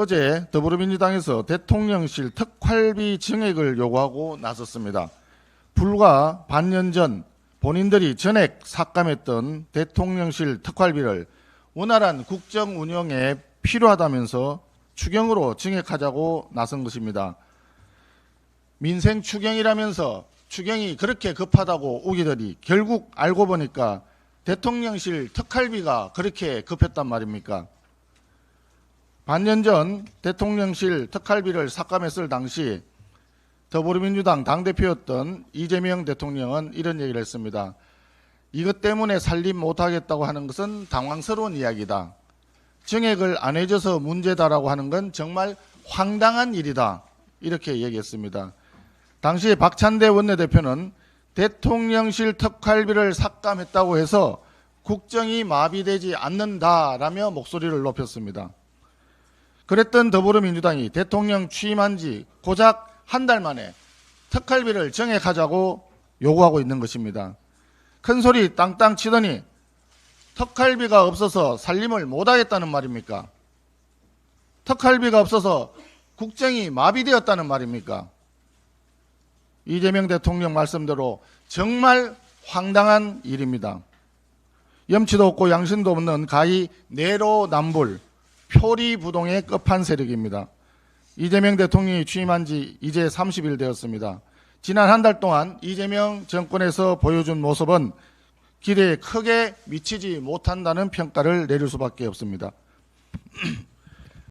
어제 더불어민주당에서 대통령실 특활비 증액을 요구하고 나섰습니다. 불과 반년 전 본인들이 전액 삭감했던 대통령실 특활비를 원활한 국정 운영에 필요하다면서 추경으로 증액하자고 나선 것입니다. 민생 추경이라면서 추경이 그렇게 급하다고 우기더니 결국 알고 보니까 대통령실 특활비가 그렇게 급했단 말입니까? 반년 전 대통령실 특활비를 삭감했을 당시 더불어민주당 당대표였던 이재명 대통령은 이런 얘기를 했습니다. 이것 때문에 살림 못하겠다고 하는 것은 당황스러운 이야기다. 증액을 안 해줘서 문제다라고 하는 건 정말 황당한 일이다. 이렇게 얘기했습니다. 당시 박찬대 원내대표는 대통령실 특활비를 삭감했다고 해서 국정이 마비되지 않는다라며 목소리를 높였습니다. 그랬던 더불어민주당이 대통령 취임한 지 고작 한 달 만에 특활비를 정액하자고 요구하고 있는 것입니다. 큰 소리 땅땅 치더니 특활비가 없어서 살림을 못하겠다는 말입니까? 특활비가 없어서 국정이 마비되었다는 말입니까? 이재명 대통령 말씀대로 정말 황당한 일입니다. 염치도 없고 양심도 없는 가히 내로남불 표리부동의 끝판 세력입니다. 이재명 대통령이 취임한 지 이제 30일 되었습니다. 지난 한 달 동안 이재명 정권에서 보여준 모습은 기대에 크게 미치지 못한다는 평가를 내릴 수밖에 없습니다.